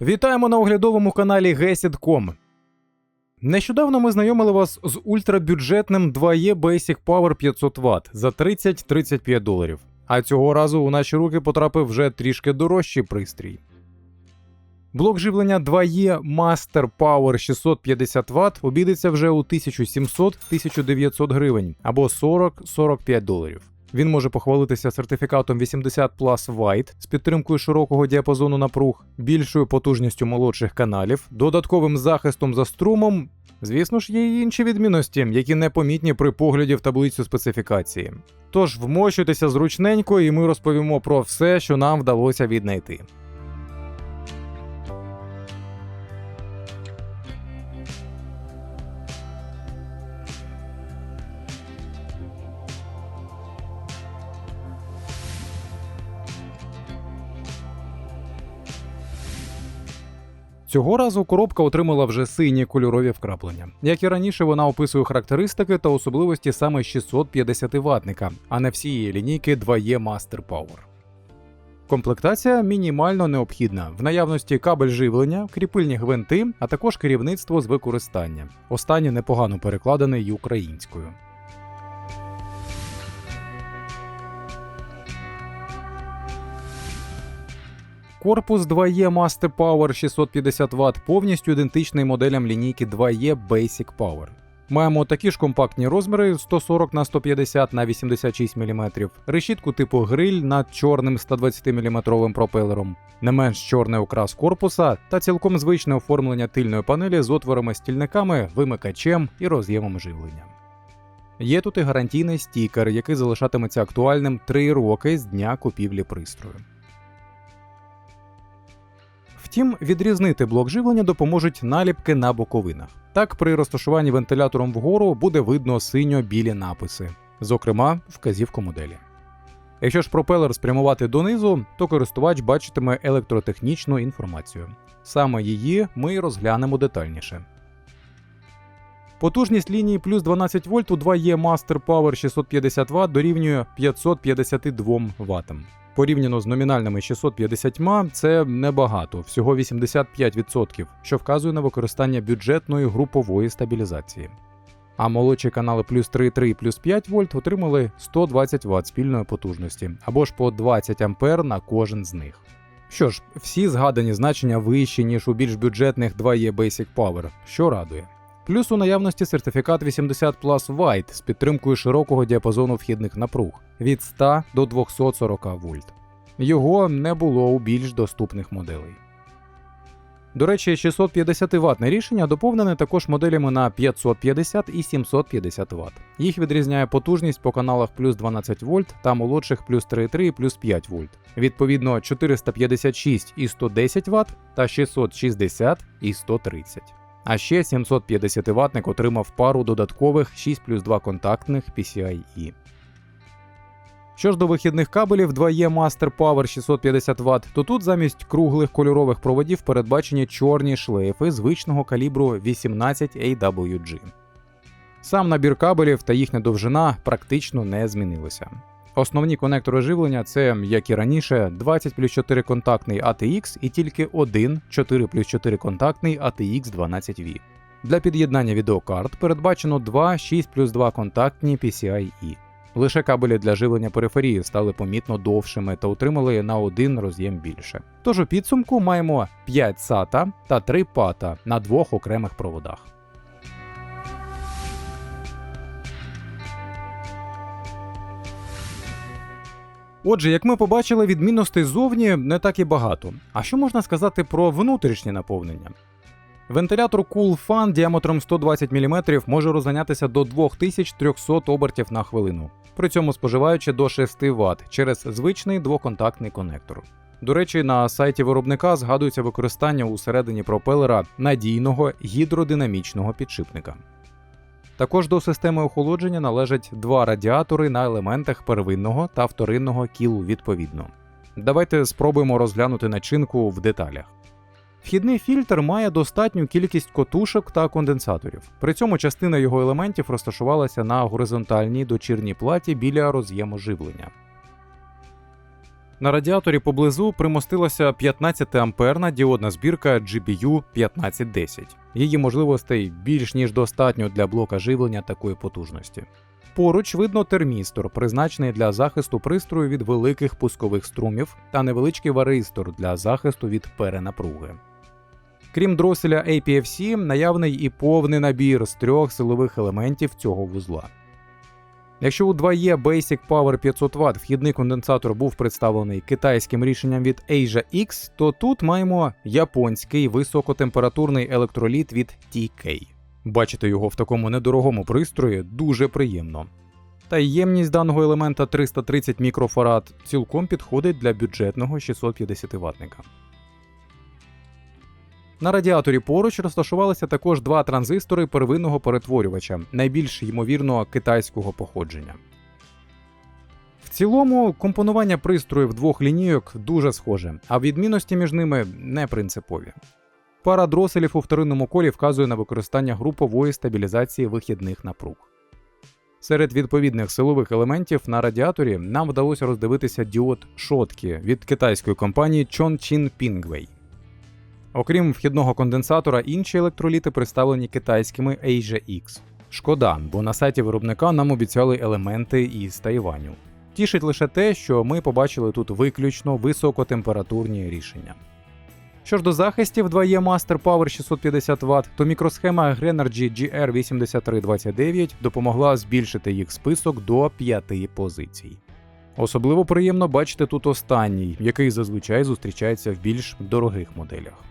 Вітаємо на оглядовому каналі GESID.com. Нещодавно ми знайомили вас з ультрабюджетним 2E Basic Power 500 Вт за 30-35 доларів. А цього разу у наші руки потрапив вже трішки дорожчий пристрій. Блок живлення 2E Master Power 650 Вт обійдеться вже у 1700-1900 гривень або 40-45 доларів. Він може похвалитися сертифікатом 80 Plus White з підтримкою широкого діапазону напруг, більшою потужністю молодших каналів, додатковим захистом за струмом. Звісно ж, є й інші відмінності, які непомітні при погляді в таблицю специфікації. Тож вмощуйтеся зручненько, і ми розповімо про все, що нам вдалося віднайти. Цього разу коробка отримала вже сині кольорові вкраплення. Як і раніше, вона описує характеристики та особливості саме 650 ватника, а не всієї лінійки 2E Master Power. Комплектація мінімально необхідна. В наявності кабель живлення, кріпильні гвинти, а також керівництво з використання. Останнє непогано перекладене й українською. Корпус 2E Master Power 650 Вт повністю ідентичний моделям лінійки 2E Basic Power. Маємо такі ж компактні розміри 140 на 150 на 86 мм, решітку типу гриль над чорним 120 мм пропелером, не менш чорний окрас корпуса та цілком звичне оформлення тильної панелі з отворами стільниками, вимикачем і роз'ємом живлення. Є тут і гарантійний стікер, який залишатиметься актуальним 3 роки з дня купівлі пристрою. Втім, відрізнити блок живлення допоможуть наліпки на боковинах. Так, при розташуванні вентилятором вгору буде видно синьо-білі написи, зокрема, вказівку моделі. Якщо ж пропелер спрямувати донизу, то користувач бачитиме електротехнічну інформацію. Саме її ми розглянемо детальніше. Потужність лінії плюс 12 вольт у 2E Master Power 650 Вт дорівнює 552 Вт. Порівняно з номінальними 650 це небагато, всього 85%, що вказує на використання бюджетної групової стабілізації. А молодші канали плюс 3,3 і плюс 5 вольт отримали 120 Вт спільної потужності або ж по 20 А на кожен з них. Що ж, всі згадані значення вищі, ніж у більш бюджетних 2E Basic Power, що радує. Плюс у наявності сертифікат 80 Plus White з підтримкою широкого діапазону вхідних напруг від 100 до 240 вольт. Його не було у більш доступних моделей. До речі, 650 ватне рішення доповнене також моделями на 550 і 750 Вт. Їх відрізняє потужність по каналах плюс 12 вольт та молодших плюс 3,3 і плюс 5 вольт. Відповідно 456 і 110 Вт та 660 і 130. А ще 750 ватник отримав пару додаткових 6 плюс 2 контактних PCIe. Що ж до вихідних кабелів 2E Master Power 650 Вт, то тут замість круглих кольорових проводів передбачені чорні шлейфи звичного калібру 18 AWG. Сам набір кабелів та їхня довжина практично не змінилися. Основні конектори живлення це, як і раніше, 20 плюс 4 контактний ATX і тільки один 4 плюс 4 контактний ATX 12V. Для під'єднання відеокарт передбачено два 6 плюс 2 контактні PCIe. Лише кабелі для живлення периферії стали помітно довшими та отримали на один роз'єм більше. Тож у підсумку маємо 5 SATA та 3 PATA на двох окремих проводах. Отже, як ми побачили, відмінностей ззовні не так і багато. А що можна сказати про внутрішнє наповнення? Вентилятор Cool Fan діаметром 120 мм може розганятися до 2300 обертів на хвилину, при цьому споживаючи до 6 Вт через звичний двоконтактний конектор. До речі, на сайті виробника згадується використання у середині пропелера надійного гідродинамічного підшипника. Також до системи охолодження належать два радіатори на елементах первинного та вторинного кіл відповідно. Давайте спробуємо розглянути начинку в деталях. Вхідний фільтр має достатню кількість котушок та конденсаторів. При цьому частина його елементів розташувалася на горизонтальній дочірній платі біля роз'єму живлення. На радіаторі поблизу примостилася 15 амперна діодна збірка GBU 1510. Її можливостей більш ніж достатньо для блока живлення такої потужності. Поруч видно термістор, призначений для захисту пристрою від великих пускових струмів, та невеличкий варистор для захисту від перенапруги. Крім дроселя APFC, наявний і повний набір з трьох силових елементів цього вузла. Якщо у 2E Basic Power 500 Вт вхідний конденсатор був представлений китайським рішенням від Asia X, то тут маємо японський високотемпературний електроліт від TK. Бачити його в такому недорогому пристрої дуже приємно. Та ємність даного елемента 330 мікрофарад цілком підходить для бюджетного 650 ватника. На радіаторі поруч розташувалися також два транзистори первинного перетворювача, найбільш ймовірно китайського походження. В цілому компонування пристроїв двох лінійок дуже схоже, а відмінності між ними не принципові. Пара дроселів у вторинному колі вказує на використання групової стабілізації вихідних напруг. Серед відповідних силових елементів на радіаторі нам вдалося роздивитися діод шотки від китайської компанії Chongqing Pingwei. Окрім вхідного конденсатора, інші електроліти представлені китайськими Asia X. Шкода, бо на сайті виробника нам обіцяли елементи із Тайваню. Тішить лише те, що ми побачили тут виключно високотемпературні рішення. Що ж до захистів 2E Master Power 650 Вт, то мікросхема Grenergy GR8329 допомогла збільшити їх список до 5 позицій. Особливо приємно бачити тут останній, який зазвичай зустрічається в більш дорогих моделях.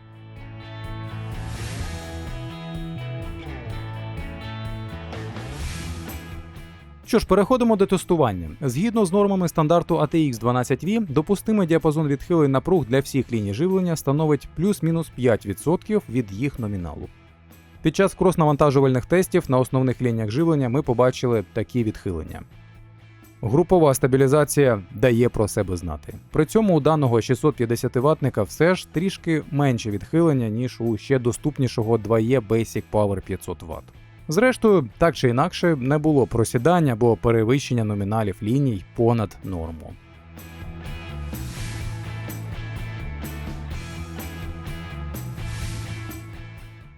Що ж, переходимо до тестування. Згідно з нормами стандарту ATX 12V, допустимий діапазон відхилень напруг для всіх ліній живлення становить плюс-мінус 5% від їх номіналу. Під час крос-навантажувальних тестів на основних лініях живлення ми побачили такі відхилення. Групова стабілізація дає про себе знати. При цьому у даного 650 ватника все ж трішки менше відхилення, ніж у ще доступнішого 2E Basic Power 500 Вт. Зрештою, так чи інакше, не було просідання або перевищення номіналів ліній понад норму.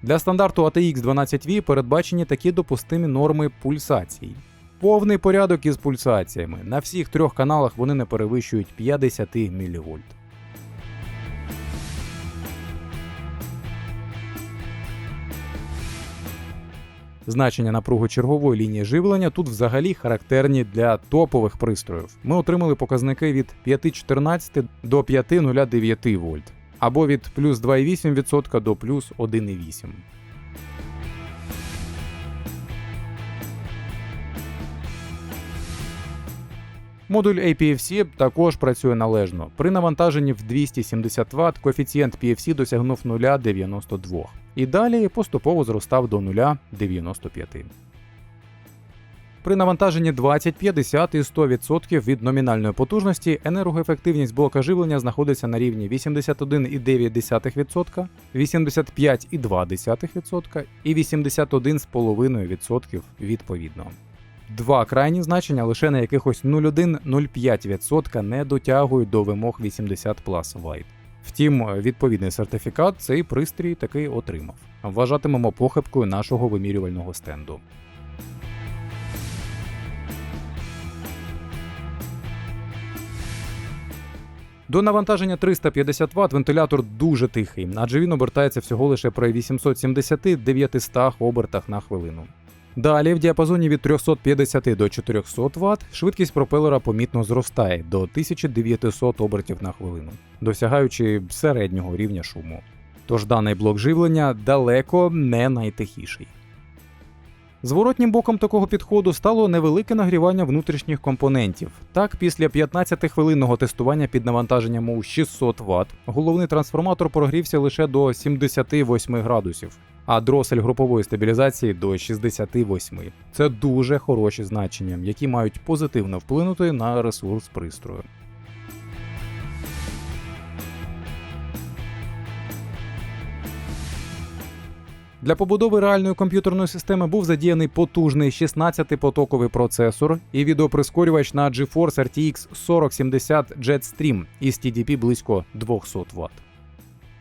Для стандарту ATX 12V передбачені такі допустимі норми пульсацій. Повний порядок із пульсаціями. На всіх трьох каналах вони не перевищують 50 мВ. Значення напруги чергової лінії живлення тут взагалі характерні для топових пристроїв. Ми отримали показники від 5,14 до 5,09 вольт, або від плюс 2,8% до плюс 1,8. Модуль APFC також працює належно. При навантаженні в 270 Вт коефіцієнт PFC досягнув 0,92 і далі поступово зростав до 0,95. При навантаженні 20, 50 і 100% від номінальної потужності енергоефективність блока живлення знаходиться на рівні 81,9%, 85,2% і 81,5% відповідно. Два крайні значення лише на якихось 0,1-0,5% не дотягують до вимог 80 Plus White. Втім, відповідний сертифікат цей пристрій таки отримав. Вважатимемо похибкою нашого вимірювального стенду. До навантаження 350 Вт вентилятор дуже тихий, адже він обертається всього лише при 870-900 обертах на хвилину. Далі в діапазоні від 350 до 400 Вт швидкість пропелера помітно зростає до 1900 обертів на хвилину, досягаючи середнього рівня шуму. Тож даний блок живлення далеко не найтихіший. Зворотнім боком такого підходу стало невелике нагрівання внутрішніх компонентів. Так, після 15-хвилинного тестування під навантаженням у 600 Вт головний трансформатор прогрівся лише до 78 градусів, а дросель групової стабілізації до 68. Це дуже хороші значення, які мають позитивно вплинути на ресурс пристрою. Для побудови реальної комп'ютерної системи був задіяний потужний 16-потоковий процесор і відеоприскорювач на GeForce RTX 4070 Jetstream із TDP близько 200 Вт.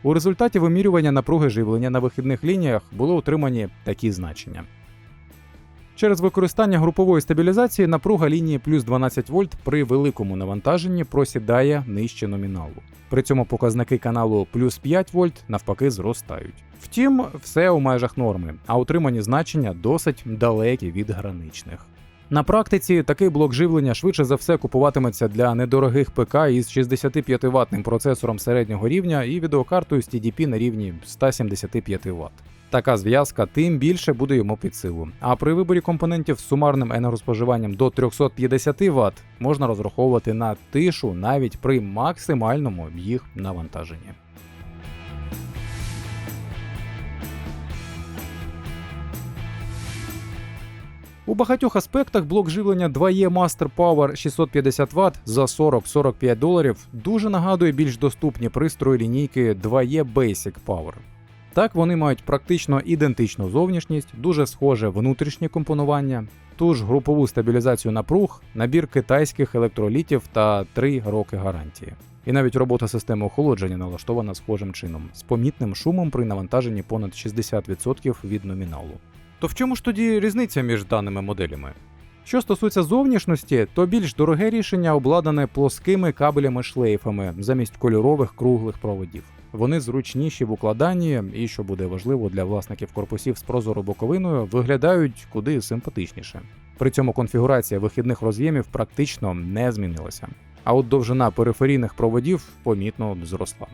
У результаті вимірювання напруги живлення на вихідних лініях були отримані такі значення. Через використання групової стабілізації напруга лінії плюс 12 вольт при великому навантаженні просідає нижче номіналу. При цьому показники каналу плюс 5 вольт навпаки зростають. Втім, все у межах норми, а отримані значення досить далекі від граничних. На практиці такий блок живлення швидше за все купуватиметься для недорогих ПК із 65 ваттним процесором середнього рівня і відеокартою з TDP на рівні 175 Вт. Така зв'язка тим більше буде йому під силу. А при виборі компонентів з сумарним енергоспоживанням до 350 Вт можна розраховувати на тишу навіть при максимальному їх навантаженні. У багатьох аспектах блок живлення 2E Master Power 650 Вт за 40-45 доларів дуже нагадує більш доступні пристрої лінійки 2E Basic Power. Так, вони мають практично ідентичну зовнішність, дуже схоже внутрішнє компонування, ту ж групову стабілізацію напруг, набір китайських електролітів та 3 роки гарантії. І навіть робота системи охолодження налаштована схожим чином, з помітним шумом при навантаженні понад 60% від номіналу. То в чому ж тоді різниця між даними моделями? Що стосується зовнішності, то більш дороге рішення обладнане плоскими кабелями-шлейфами замість кольорових круглих проводів. Вони зручніші в укладанні і, що буде важливо для власників корпусів з прозорою боковиною, виглядають куди симпатичніше. При цьому конфігурація вихідних роз'ємів практично не змінилася. А от довжина периферійних проводів помітно зросла.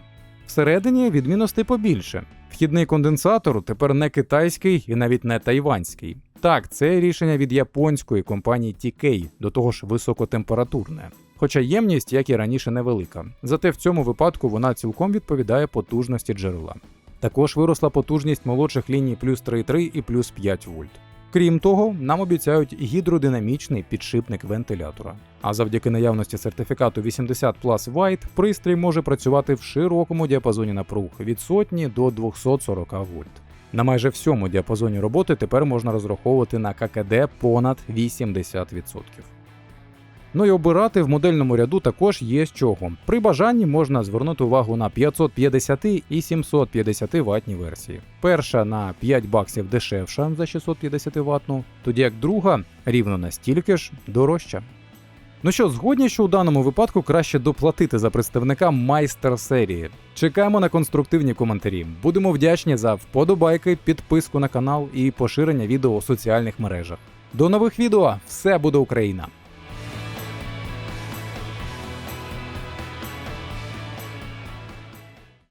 Всередині відмінностей побільше. Вхідний конденсатор тепер не китайський і навіть не тайванський. Так, це рішення від японської компанії TK, до того ж високотемпературне. Хоча ємність, як і раніше, невелика. Зате в цьому випадку вона цілком відповідає потужності джерела. Також виросла потужність молодших ліній плюс 3,3 і плюс 5 вольт. Крім того, нам обіцяють гідродинамічний підшипник вентилятора. А завдяки наявності сертифікату 80 Plus White пристрій може працювати в широкому діапазоні напруг від сотні до 240 вольт. На майже всьому діапазоні роботи тепер можна розраховувати на ККД понад 80%. Ну і обирати в модельному ряду також є з чого. При бажанні можна звернути увагу на 550 і 750 ватні версії. Перша на 5 баксів дешевша за 650 ватну, тоді як друга рівно настільки ж дорожча. Ну що, згодні, що у даному випадку краще доплатити за представника майстер серії. Чекаємо на конструктивні коментарі. Будемо вдячні за вподобайки, підписку на канал і поширення відео у соціальних мережах. До нових відео! Все буде Україна!